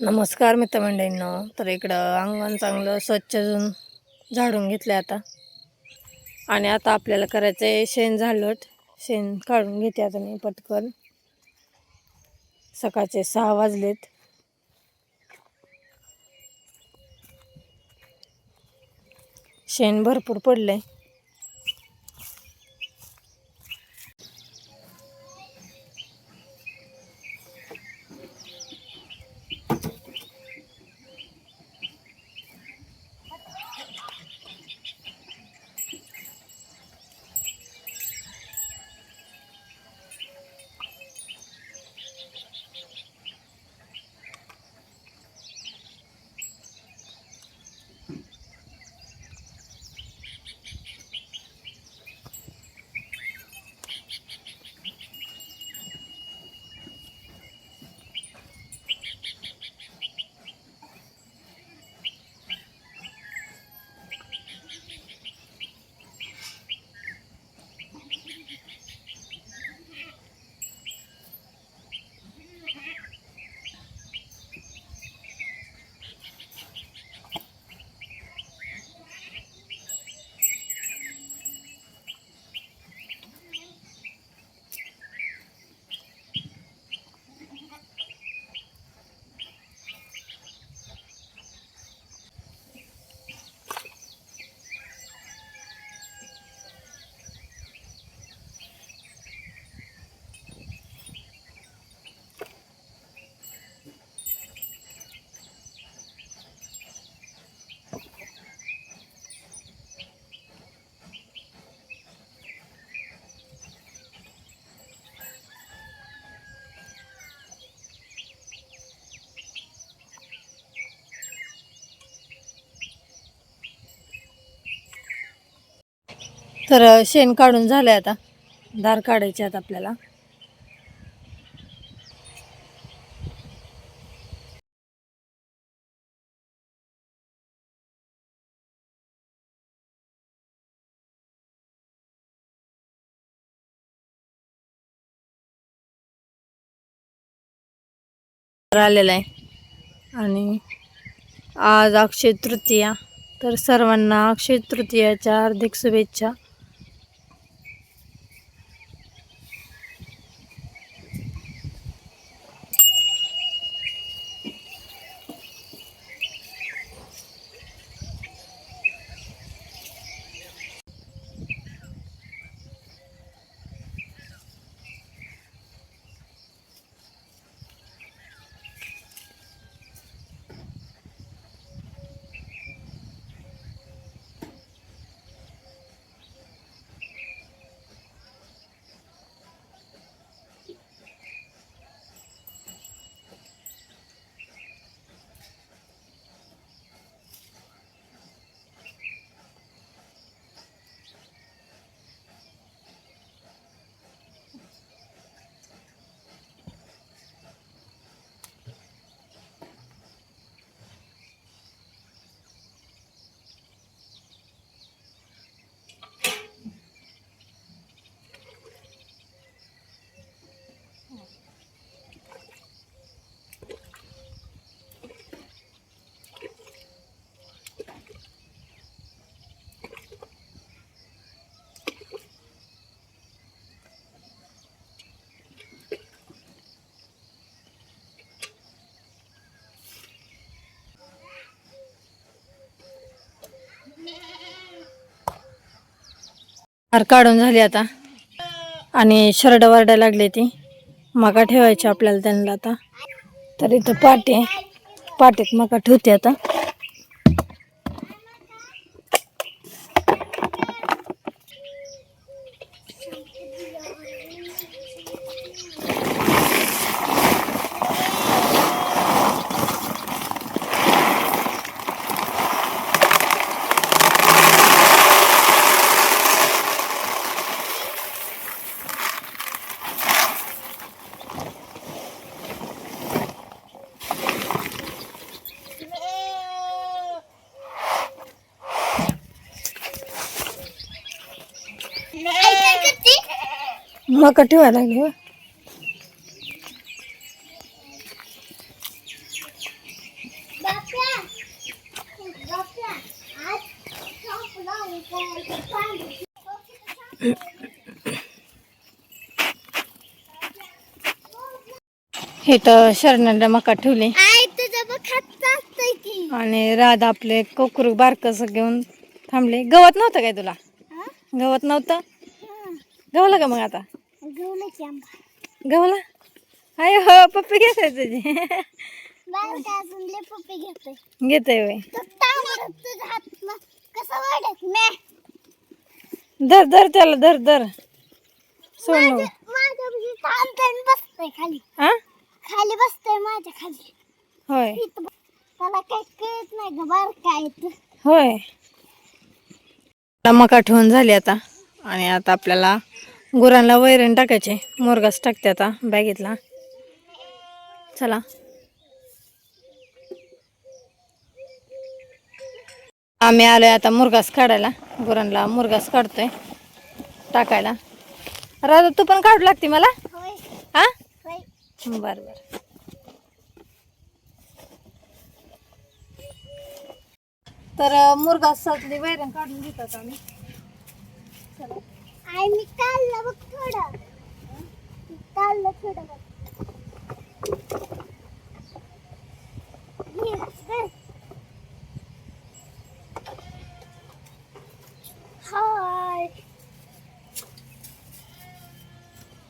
नमस्कार मित्रमंडळींनो. तर इकडं अंगण चांगलं स्वच्छ अजून झाडून घेतलं आता. आणि आता आपल्याला करायचं आहे शेण झालट. शेण काढून घेते आता मी पटकन. सकाळचे सहा वाजलेत. शेण भरपूर पडलं आहे तर शेण काढून झालं आता. दार काढायचे आहेत आपल्याला. आलेला आहे. आणि आज अक्षय तृतीया. तर सर्वांना अक्षय तृतीयाच्या हार्दिक शुभेच्छा. हार काढून झाली आता. आणि शर्ट वरडा लागली ती. मका ठेवायची आपल्याला त्यांना आता. तर इथं पाटे आहे. पाटेत मका ठेवते आता. मका ठेवायला लागले हे तर शरणाला मका ठेवले. आणि राधा आपले कोकरू बारकस घेऊन थांबले. गवत नव्हतं काय तुला? गवत नव्हतं? गवलं का मग आता? गवलं? की आंबा गवला अय हो पप्पी घेताय तुझी. पप्पी घेतोय. घेतोय वय धर धर त्याला धर धर. सोड म्हणजे बसतोय खाली. हा खाली बसतोय माझ्या खाली. होय. इथं बघ. त्याला काही कळत नाही ग बार काय. होय. मका ठेवून झाली आता. आणि आता आपल्याला गुरांना वैरण टाकायचे. मोरगास टाकते आता बॅगेतला. चला. आम्ही आलोय आता मुरगास काढायला. गुरांना मुरगास काढतोय टाकायला. राजा तू पण काढू लागते मला? हा? बर बर. तर मुरगासातली वैरण काढून घेतात आम्ही. चला. आई मी काढलं बघ थोडं. मी काढलं थोडं बघ हे, धर. हाय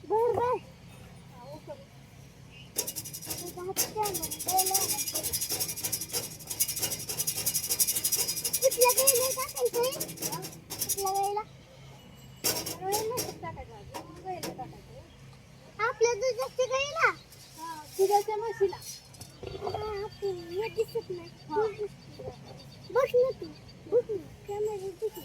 बर बर तुझ्या हातात द्या मला, द्यायला. कुठल्या गाईला टाकायचंय? कुठल्या गाईला? आपल्या दुधाच्या गाईला दुधाच्या म्हशीला दिसत नाही बस ना तू बस ना कॅमेरा दिसत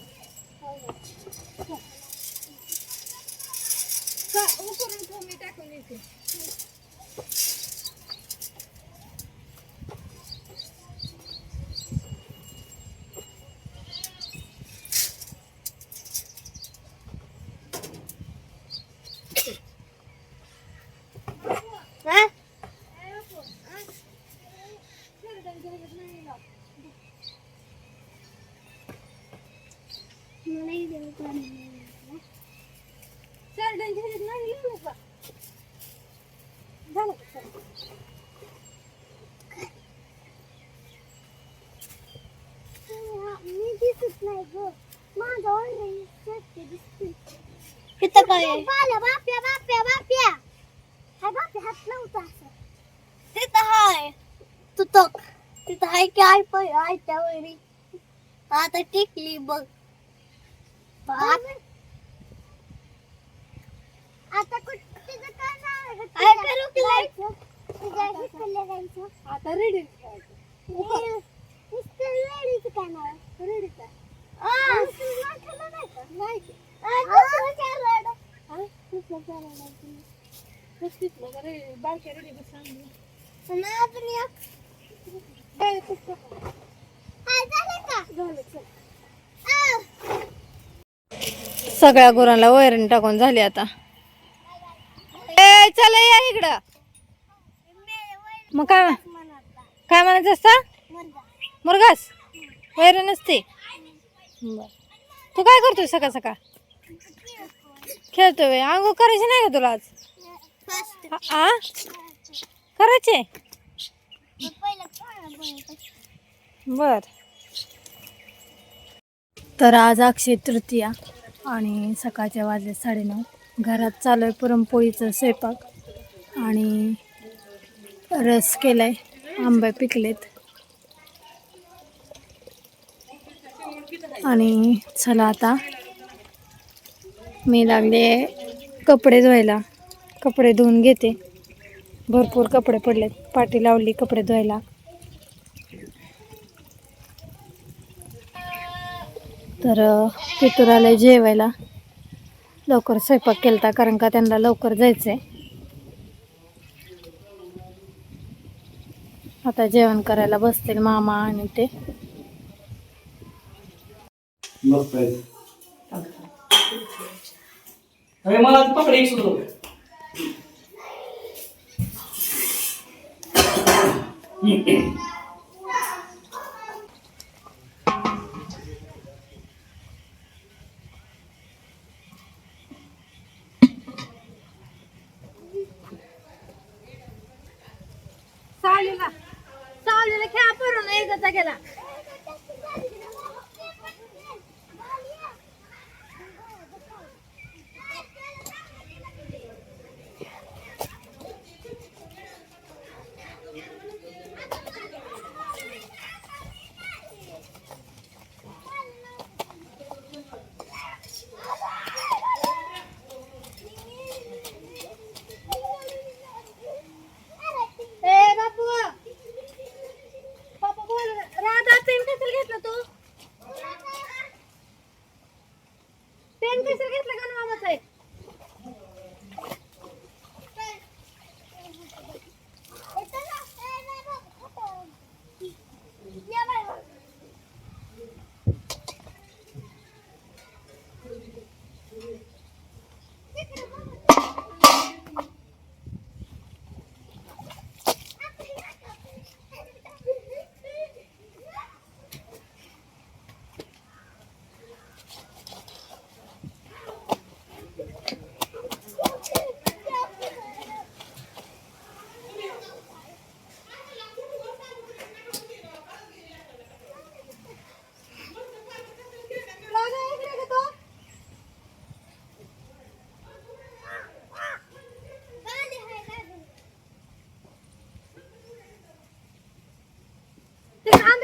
हा मलाही देऊ पाणी मी दिसत नाही ग माझा ऑनलाईन दिसते इथं काय बाल्या बाप्या बाप्या बाप्या हाय बाप्या हात नव्हता असं तिथं हाय तू तक तिथं हाय की आय पै आय त्या वरी आता टिकली बघ आता कुठं तिचं काय नाव आहे गं? तुझ्या- तुझ्या हिकडल्या गाईचं? आता रेडी नुसतं रेडीचं काय नाव आहे? रेडीचं. सगळ्या गुरांना वैरण टाकून झाली आता. ए चला या इकडं. मग काय काय म्हणायचं असतं. मुरगास? वैरण नसते बर. तू काय करतोय सकाळ सकाळ? खेळतोय अंघोळ करायची नाही का तुला आज. आ- आ? करायचे? बर. तर आज अक्षय तृतीया आणि सकाळच्या वाजले साडेनऊ. घरात चालू आहे पुरणपोळीचं स्वयंपाक आणि रस केलाय आंबे पिकलेत. आणि चला आता. मी लागले कपडे धुवायला. कपडे धुवून घेते. भरपूर कपडे पडलेत. पाठी लावली कपडे धुवायला. तर पितूर आले जेवायला. लवकर स्वयंपाक केलता कारण का त्यांना लवकर जायचंय. आता जेवण करायला बसतील मामा आणि ते. मस्त आहे. अरे मला पकड एक सुरू चालू ना चालू ना खेळा पोरांना एकदा गेला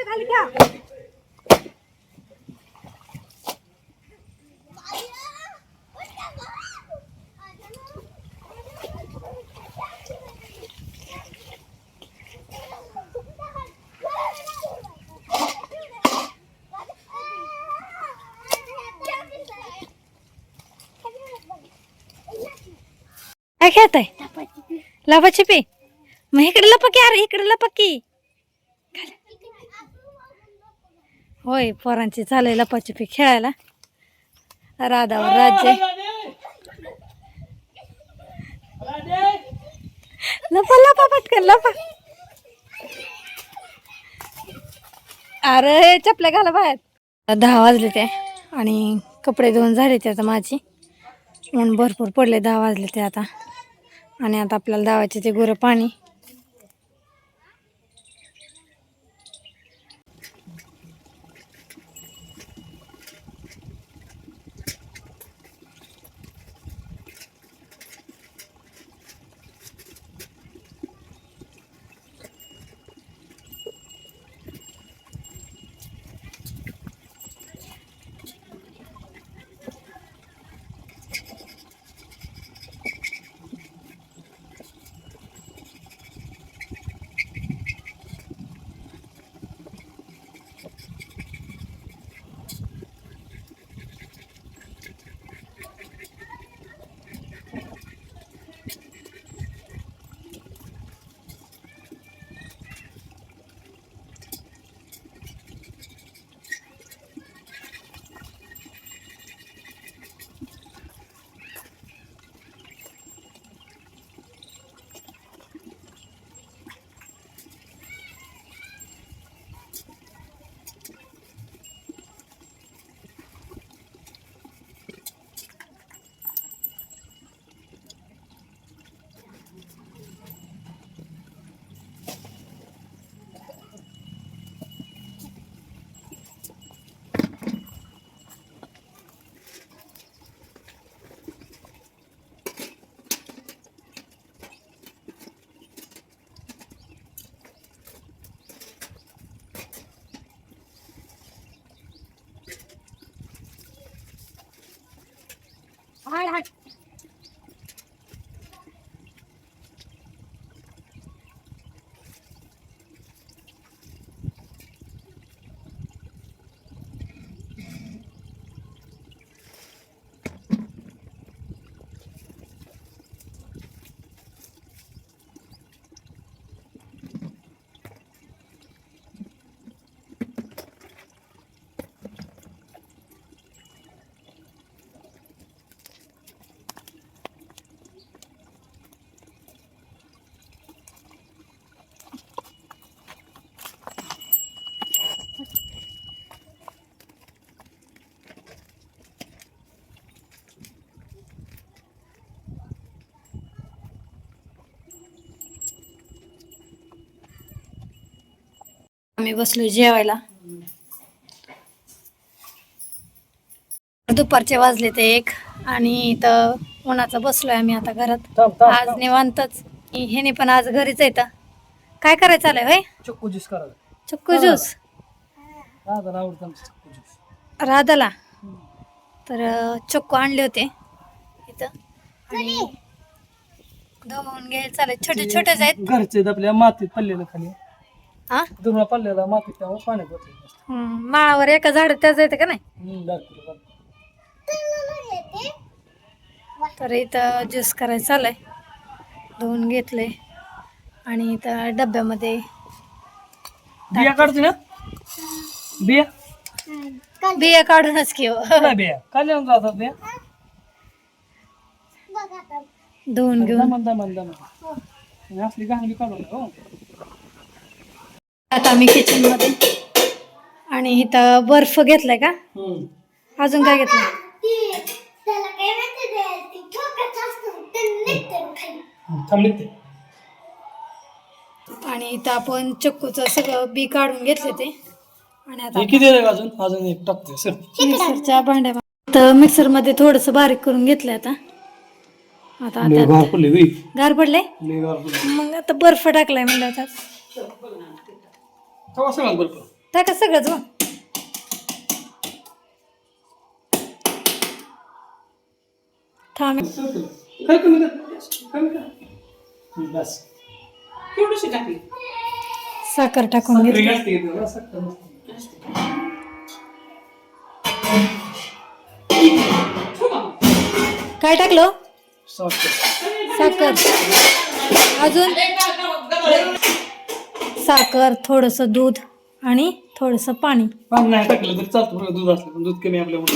खाली घ्या काय खेळत आहे लपाछपी. मग इकडे लपकी अरे इकडे लपकी. होय पोरांची चालेल लपाछपी खेळायला. राधावर राज्य. लपा लपा पटकन लपा. अरे चपल्या घाला बाहेर. दहा वाजले ते आणि कपडे धुवून झाले ते आता माझी. ऊन भरपूर पडले दहा वाजले ते आता. आणि आता आपल्याला दावायचे ते गुरं पाणी. आम्ही बसलो जेवायला. दुपारचे वाजले ते एक आणि इथं उन्हाचं बसलोय आम्ही आता घरात. आज निवांतच. ह्याने पण आज घरीच येतं काय करायचं आलंय होय? चक्कू ज्यूस करा चक्कू ज्यूस हा राधाला तर चक्कू आणले होते इथं. आणि धुवून घ्यायला चालेल छोटे छोटेच आहेत. घरचे आपल्या मातीत पडलेलं खाली. हा दुर्वा पडलेला मातीत त्यामुळे पाण्यात होते हम्म, माळावर एका झाड त्याच येतं का नाही? दाखवतो. तर इथं ज्यूस करायचं चालय धुवून घेतले आणि इथं डब्यामध्ये बिया काढते ना? बिया? बिया काढूनच की हो. काय बिया? काढल्या जातात बिया? धुवून घेऊन. दमन दमन दमन. आणि असली काढून हो आता आम्ही किचनमध्ये. आणि इथं बर्फ घेतलाय का. अजून काय घेतलंय निघते आणि इथं आपण चक्कूचं सगळं बी काढून घेतले ते. आणि आता किती अजून? अजून एक टाकते सर मिक्सरच्या भांड्या तर मिक्सरमध्ये थोडस बारीक करून घेतलंय आता. आता गार पडले मग आता बर्फ टाकलाय म्हणलं त्यात तेव्हा सगळ्यात बरं टाका सगळंच मग थांब. काय कमी कर कमी कर हम्म, बस. एवढीशी टाकली? साखर टाकून घेतली. साखर. काय टाकलं? साखर. साखर. अजून? साखर थोडस दूध आणि थोडस पाणी. पाणी नाही टाकलं तरी चालतं बरं दूध असलं पण दूध कमी आपल्यामुळे.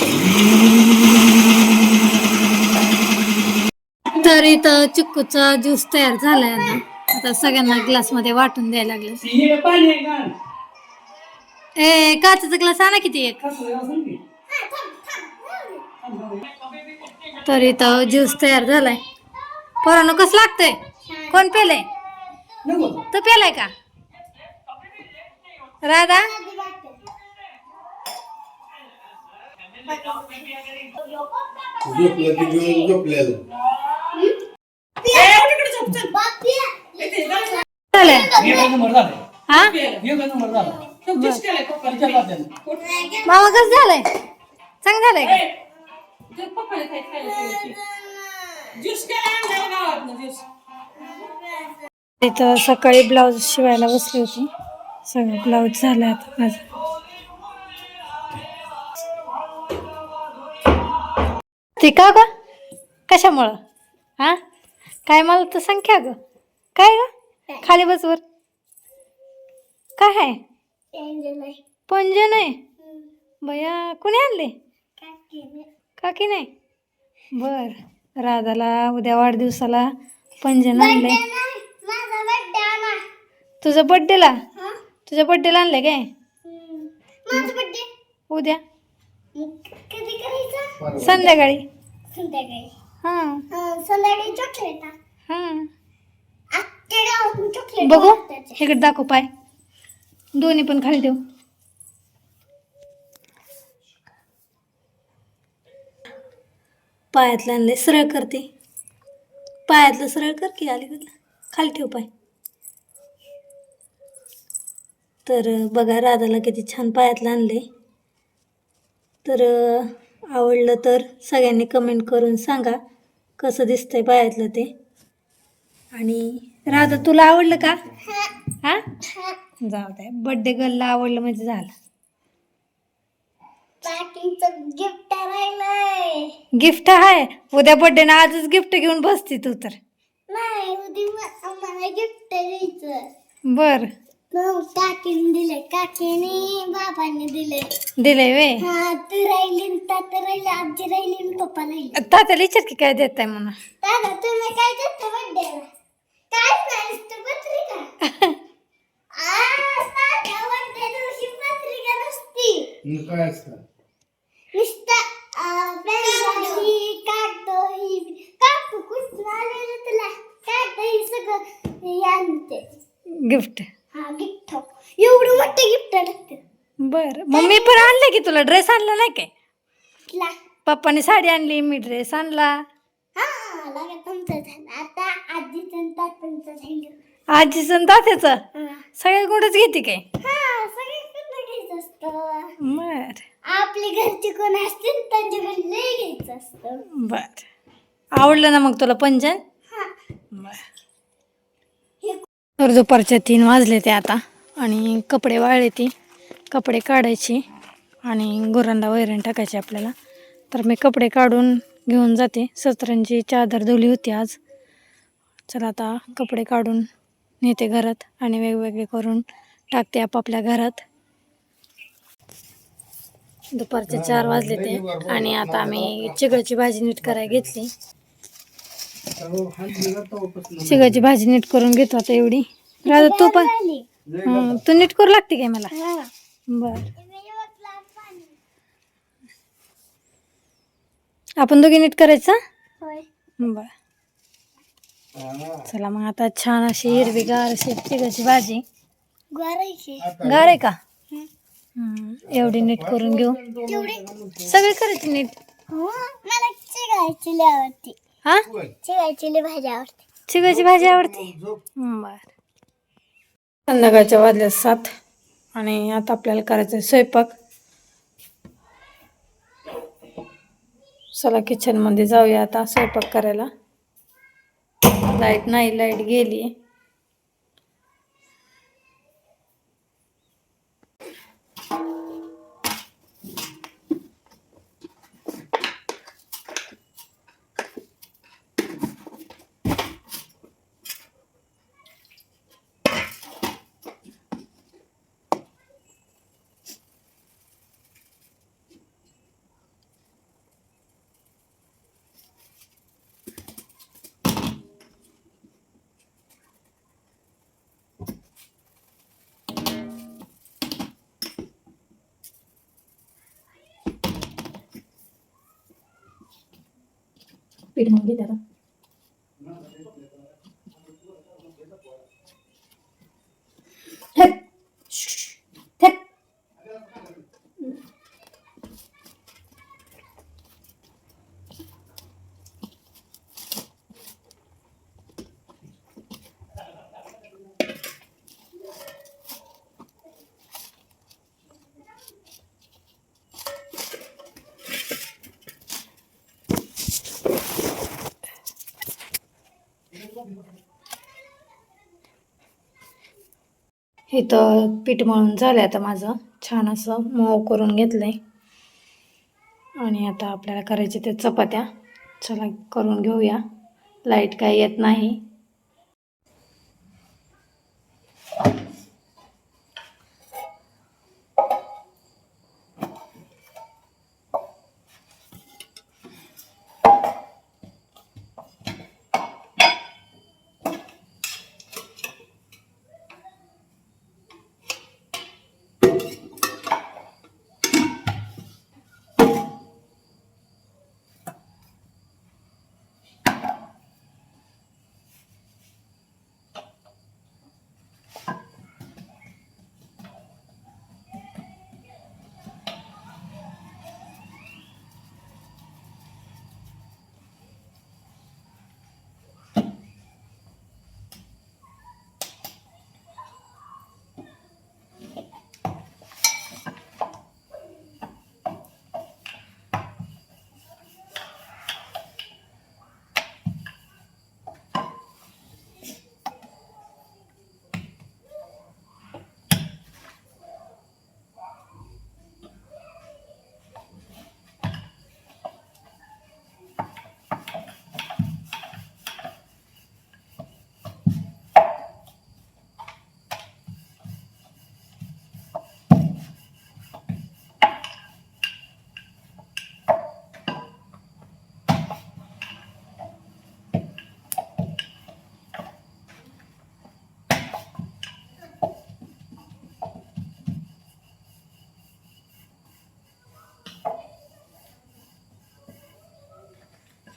तर इथं चिक्कूचा ज्यूस तयार झालाय आता. आता सगळ्यांना ग्लासमध्ये वाटून द्यायला लागले. हे पाणी आहे का? ए काचाचा ग्लास आणा किती एक. कसं आहे, असं की? तर इथं ज्यूस तयार झालाय. पोरानं कसं लागतंय? कोण पेलय? नको. तू पेलाय का? राधा? झोपलं की झोपलेलं हा मामा कसं झालंय? चांग झालंय का? इथं सकाळी ब्लाऊज शिवायला बसली होती. सगळं ब्लाऊज झालं आता माझं. ते का ग? कशामुळं? हा? काय मला तर संख्या ग काय ग? खाली बसवर काय आहे? पंजन आहे बया कुणी आणले? काकी नाही. बर राधाला उद्या वाढदिवसाला पंजन आणले तुझं बड्डेला? तुझ्या बड्डेला आणले काय. माझा बड्डे उद्या. कधी करायचा? संध्याकाळी. संध्याकाळी. हां. संध्याकाळी चॉकलेट हां. बघू. इकडे दाखव पाय. दोन्ही पण खाली ठेव. पायातलं आणले सरळ करते. पायातलं सरळ कर की अलीकडलं. खाली ठेव पाय. तर बघा राधाला किती छान पायातलं आणले तर आवडलं तर सगळ्यांनी कमेंट करून सांगा कसं दिसतंय पायातलं ते. आणि राधा तुला आवडलं का? हा? जाऊ दे बड्डे गर्लला आवडलं म्हणजे झालं. गिफ्ट राहिलंय. गिफ्ट आहे उद्या बड्डे ना आजच गिफ्ट घेऊन बसती तू तर. नाही उद्या गिफ्ट द्यायचं बर. काकीने दिले काकीने बाबाने दिले दिलंय वे. हा तू राहिली ताता राहिली आजी राहिली पप्पा राहिली तात्याला विचार की काय देत आहे म्हणून. दादा तुम्ही काय देता बड्डेला काय नाही नुसतं पत्रिका आ, तात्या birthday दिवशी पत्रिका नसती काय असतं? नुसतं बँक काढतो ही काकू कुठून आलेलं तुला काढतो ही सगळं हे आणते गिफ्ट हा गिफ्ट एवढं मोठं गिफ्ट लागतं बर मग मी पण आणले की तुला ड्रेस आणला नाही काय? ला. पप्पाने साडी आणली मी ड्रेस आणला. हा लागत तुमचं झालं. आता आजीचं तात्यांचं झालं. आजीचं तात्याचं? हा. कुठंच घेते काय? हा सगळीकडनं घ्यायचं असतं. बर. आपली घरची कोण असतील त्यांच्याकडे लय घ्यायचं असतं. बर. आवडलं ना मग तुला पंजन? हा. बर. तर दुपारच्या तीन वाजले ते आता. आणि कपडे वाळले ती. कपडे काढायची आणि गुरांना वैरण टाकायची आपल्याला. तर मी कपडे काढून घेऊन जाते. सतरंजी चादर धुली होती आज. चला आता कपडे काढून नेते घरात आणि वेगवेगळे करून टाकते आपापल्या घरात. दुपारचे चार वाजले ते. आणि आता आम्ही चिगळची भाजी नीट करायला घेतली. चिगळची भाजी नीट करून घेतो आता एवढी. राधा तू पण तू नीट करू लागते काय मला? बर. आपण दोघी नीट करायचं? बर. चला मग आता छान अशी हिरवीगार अशी चिगळची भाजी. गार आहे का? एवढी नीट करून घेऊ. सगळी करायची नीट? हो मला आवडती. हा? चिगायची भाजी आवडते. भाजी आवडते? बर. संध्याकाळच्या वाजल्या सात आणि आता आपल्याला करायचं आहे स्वयंपाक. चला किचनमध्ये जाऊया आता स्वयंपाक करायला. लाइट नाही लाइट गेली पीठ मग इथं पीठ मळून झालं आता माझं. छान असं मऊ करून घेतलं आहे आणि आता आपल्याला करायचे ते चपात्या. चला करून घेऊया. लाइट काही येत नाही.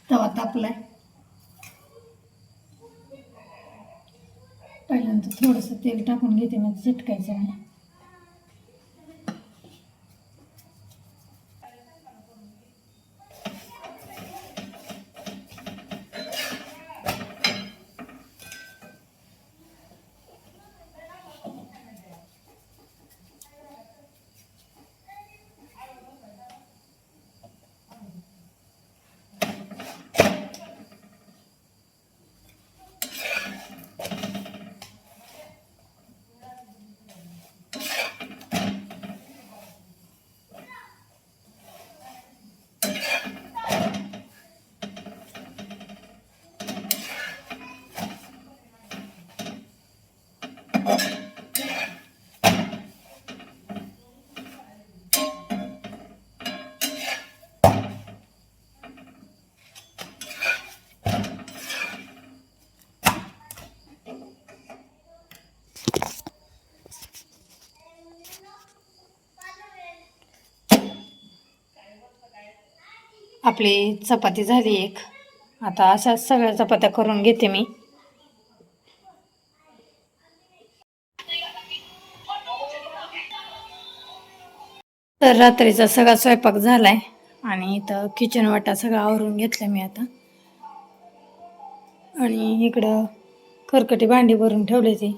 तवा तापलाय. पहिल्यांदा थोडंसं तेल टाकून घेते म्हणजे चिटकायचं नाही. आपली चपाती झाली एक. आता अशाच सगळ्या चपात्या करून घेते मी. तर रात्रीचा सगळा स्वयंपाक झालाय आणि इथं किचन वाटा सगळं आवरून घेतलं मी आता. आणि इकडं करकटी भांडी भरून ठेवली ती.